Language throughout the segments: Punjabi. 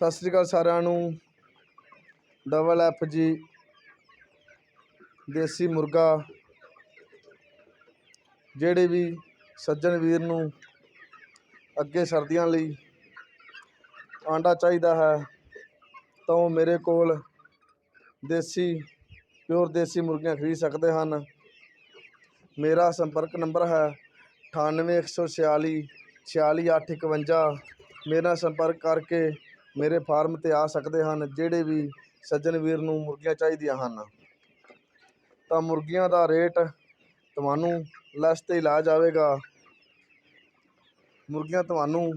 ਸਤਿ ਸ੍ਰੀ ਅਕਾਲ ਸਾਰਿਆਂ ਨੂੰ। ਡਬਲ ਐਫ ਜੀ, ਦੇਸੀ ਮੁਰਗਾ। ਜਿਹੜੇ ਵੀ ਸੱਜਣ ਵੀਰ ਨੂੰ ਅੱਗੇ ਸਰਦੀਆਂ ਲਈ ਆਂਡਾ ਚਾਹੀਦਾ ਹੈ, ਤਾਂ ਉਹ ਮੇਰੇ ਕੋਲ ਦੇਸੀ ਪਿਓਰ ਦੇਸੀ ਮੁਰਗੀਆਂ ਖਰੀਦ ਸਕਦੇ ਹਨ। ਮੇਰਾ ਸੰਪਰਕ ਨੰਬਰ ਹੈ ਅਠਾਨਵੇਂ ਇੱਕ ਸੌ ਛਿਆਲੀ ਛਿਆਲੀ ਅੱਠ ਇਕਵੰਜਾ। ਮੇਰੇ ਨਾਲ ਸੰਪਰਕ ਕਰਕੇ ਮੇਰੇ ਫਾਰਮ 'ਤੇ ਆ ਸਕਦੇ ਹਨ, ਜਿਹੜੇ ਵੀ ਸੱਜਣ ਵੀਰ ਨੂੰ ਮੁਰਗੀਆਂ ਚਾਹੀਦੀਆਂ ਹਨ। ਤਾਂ ਮੁਰਗੀਆਂ ਦਾ ਰੇਟ ਤੁਹਾਨੂੰ ਲੈਸ 'ਤੇ ਹੀ ਜਾਵੇਗਾ ਮੁਰਗੀਆਂ ਤੁਹਾਨੂੰ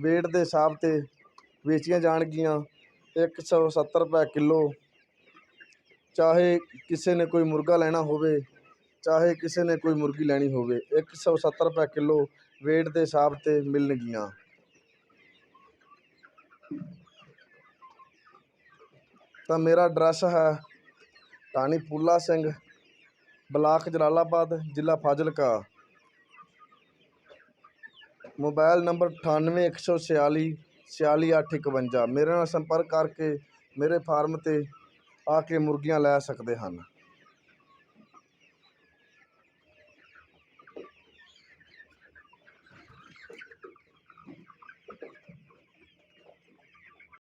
ਵੇਟ ਦੇ ਹਿਸਾਬ 'ਤੇ ਵੇਚੀਆਂ ਜਾਣਗੀਆਂ। ਇੱਕ ਸੌ ਸੱਤਰ ਰੁਪਏ ਕਿਲੋ। ਚਾਹੇ ਕਿਸੇ ਨੇ ਕੋਈ ਮੁਰਗਾ ਲੈਣਾ ਹੋਵੇ, ਚਾਹੇ ਕਿਸੇ ਨੇ ਕੋਈ ਮੁਰਗੀ ਲੈਣੀ ਹੋਵੇ, ਇੱਕ ਸੌ ਸੱਤਰ ਰੁਪਏ ਕਿਲੋ ਵੇਟ ਦੇ ਹਿਸਾਬ 'ਤੇ ਮਿਲਣਗੀਆਂ। ਤਾਂ ਮੇਰਾ ਐਡਰੈਸ ਹੈ ਟਾਣੀ ਫੂਲਾ ਸਿੰਘ, ਬਲਾਕ ਜਲਾਲਾਬਾਦ, ਜ਼ਿਲ੍ਹਾ ਫਾਜ਼ਿਲਕਾ। ਮੋਬਾਈਲ ਨੰਬਰ ਅਠਾਨਵੇਂ, ਇੱਕ ਸੌ ਛਿਆਲੀ ਛਿਆਲੀ ਅੱਠ ਇਕਵੰਜਾ। ਮੇਰੇ ਨਾਲ ਸੰਪਰਕ ਕਰਕੇ ਮੇਰੇ ਫਾਰਮ 'ਤੇ ਆ ਕੇ ਮੁਰਗੀਆਂ ਲੈ ਸਕਦੇ ਹਨ।